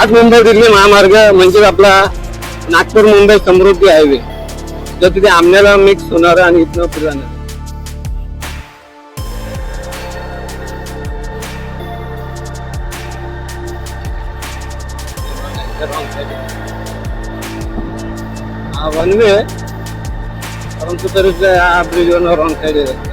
आज मुंबई दिल्ली महामार्ग म्हणजे आपला नागपूर मुंबई समृद्धी हायवे. जो तिथे आमण्याला मिक्स होणार आणि इथनं पुढे हा वन वे आहे परंतु तरी ते हा ब्रिजवर रॉंग साईड आहे.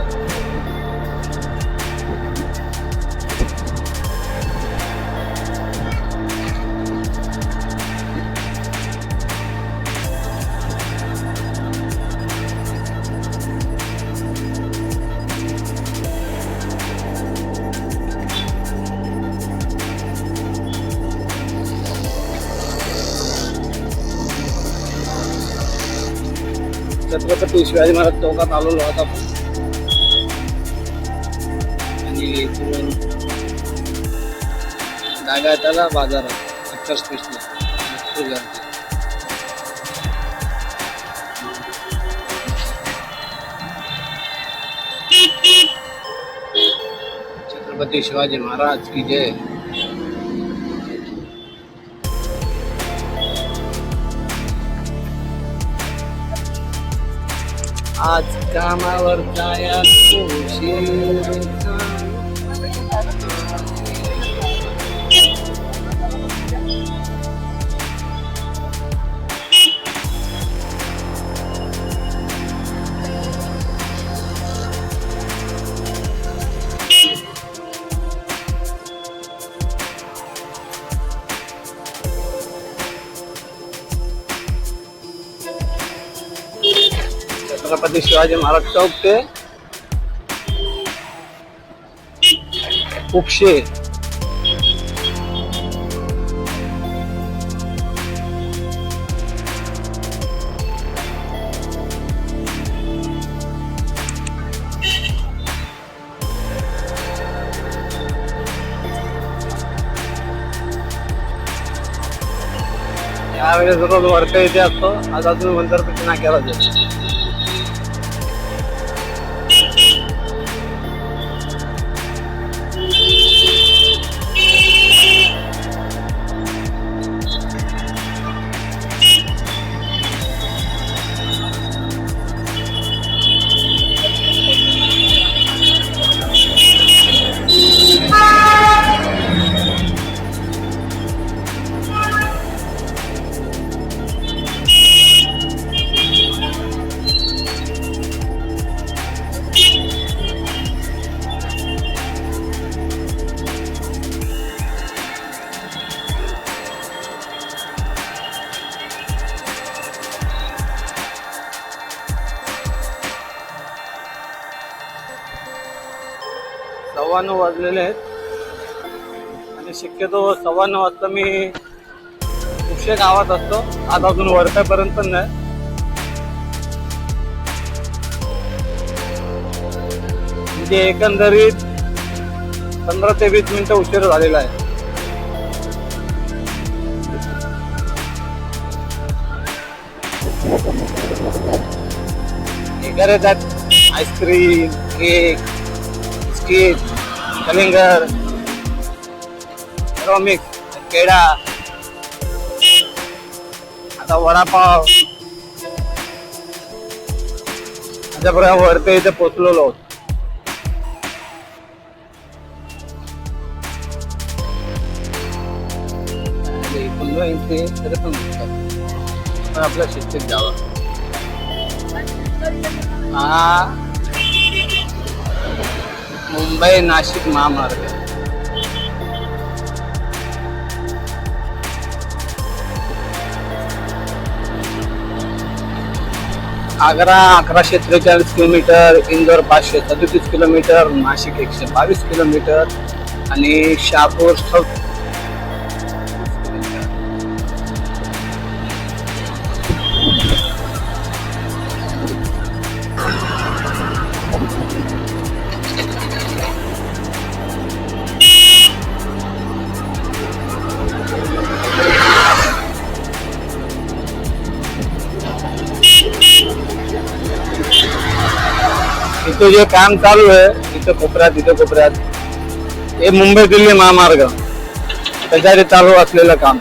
छत्रपती शिवाजी महाराज चौकात आलेलो आहोत आपण आणि इथून जागा आहे बाजारात अख्तर स्पेशल छत्रपती शिवाजी महाराज की जय. आज कामावर जाया उशीर. छत्रपती शिवाजी महाराज चौक ते उपशे। यावेळेस रोज वर्क इथे असतो. आज अजून वंदरपेक्षा नाक्याला जातो सव्वा नऊ वाजलेले आहेत. आणि शक्यतो सव्वा नऊ वाजता मी उशे गावात असतो. आज अजून वरकापर्यंत पण नाही. म्हणजे एकंदरीत पंधरा ते वीस मिनिटं उशीर झालेला आहे. हे आहेत. आईस्क्रीम केक बिस्किट कलिंगर सर्व मिक्स आता वडापाव. त्याच्याबरोबर वरते इथे पोचलेलो. आहोत आणि इथून तरी पण पण आपल्या शिस्तीत जावं. हा. मुंबई नाशिक महामार्ग. आग्रा अकराशे त्रेचाळीस किलोमीटर इंदोर पाचशे सदतीस किलोमीटर नाशिक एकशे बावीस किलोमीटर आणि शहापूर इथं जे काम चालू आहे इथं कोपऱ्यात इथं कोपऱ्यात हे मुंबई दिल्ली महामार्ग. त्याच्यासाठी चालू असलेलं काम.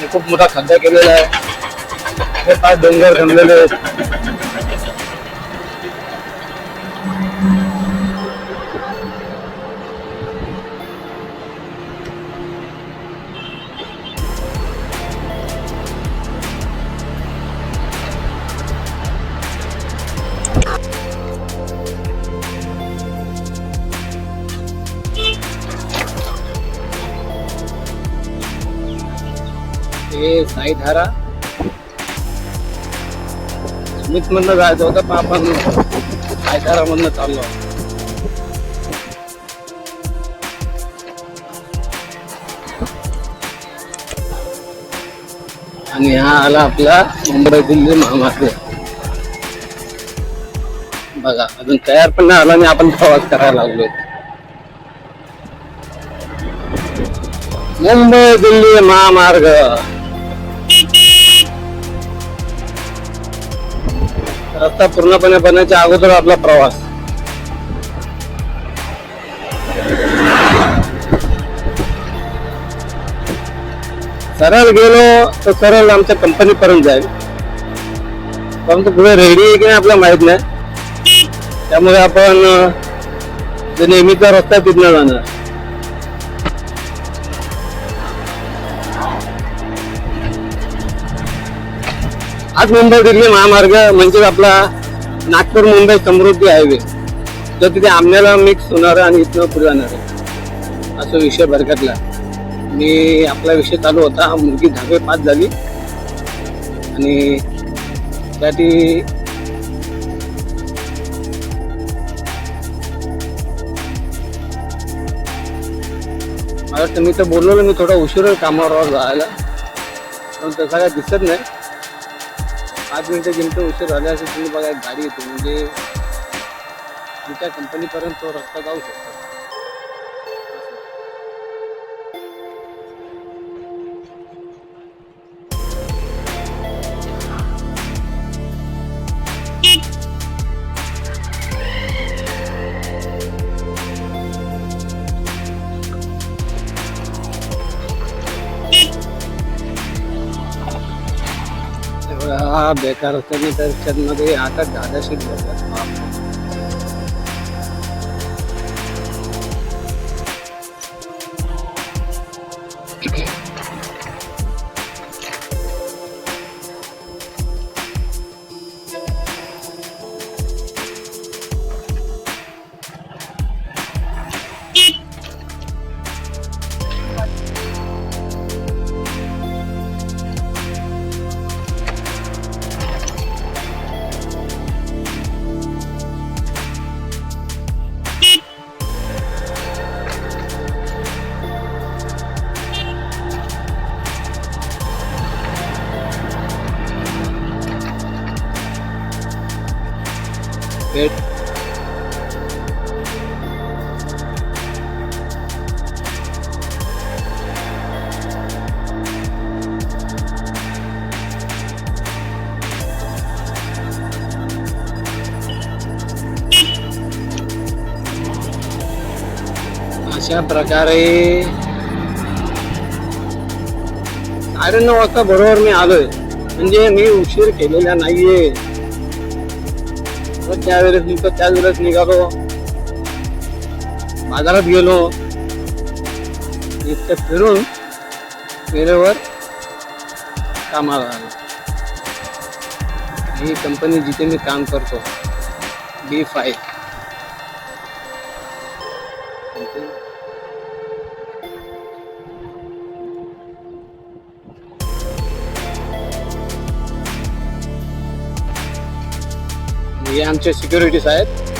हे खूप मोठा खड्डा केलेला आहे. हे पाच डोंगर खणलेले आहेत. हे साईधारा स्मिथ मधनं जायचं होतं पण आपण साईधारा मधनं चाललो. आणि हा आला आपला मुंबई दिल्ली महामार्ग. बघा अजून तयार पण नाही आला आणि आपण प्रवास करायला लागलो. मुंबई दिल्ली महामार्ग. रस्ता पूर्णपणे बनण्याच्या अगोदर आपला प्रवास. सरळ गेलो तर सरळ आमच्या कंपनी पर्यंत जाईल. परंतु पुढे रेडी आहे की नाही आपल्याला माहीत नाही. त्यामुळे आपण जे नेहमीचा रस्ता तिथनं जाणार. आज मुंबई दिल्ली महामार्ग म्हणजे आपला नागपूर मुंबई समृद्धी हायवे. जो तिथे आमण्याला मिक्स होणार आणि इथनं पुढे जाणार आहे. असं विषय भरकटला. मी आपला विषय चालू होता. हा मुलगी दहावी पास झाली. आणि त्यासाठी मला वाटतं मी तर बोललो मी थोडा उशीर कामावर जायला पण तसा काय दिसत नाही. पाच मिनटं जिमतो उशीर झाले असेल तुम्ही बघा एक गाडी येतो. म्हणजे तुमच्या कंपनीपर्यंत तो रस्ता जाऊ शकतो. हा बेकार असताना त्याच्यामध्ये आता दादाशीच बसतात अशा प्रकारे साडे नऊ वाजता बरोबर मी आलोय. म्हणजे मी उशीर केलेला नाहीये. तर त्यावेळेस निघतो त्याच वेळेस निघालो. बाजारात गेलो. इतकं फिरून वेळेवर कामाला आलो. ही कंपनी जिथे मी काम करतो. बी फाईव्ह हे आमचे सिक्युरिटीज आहेत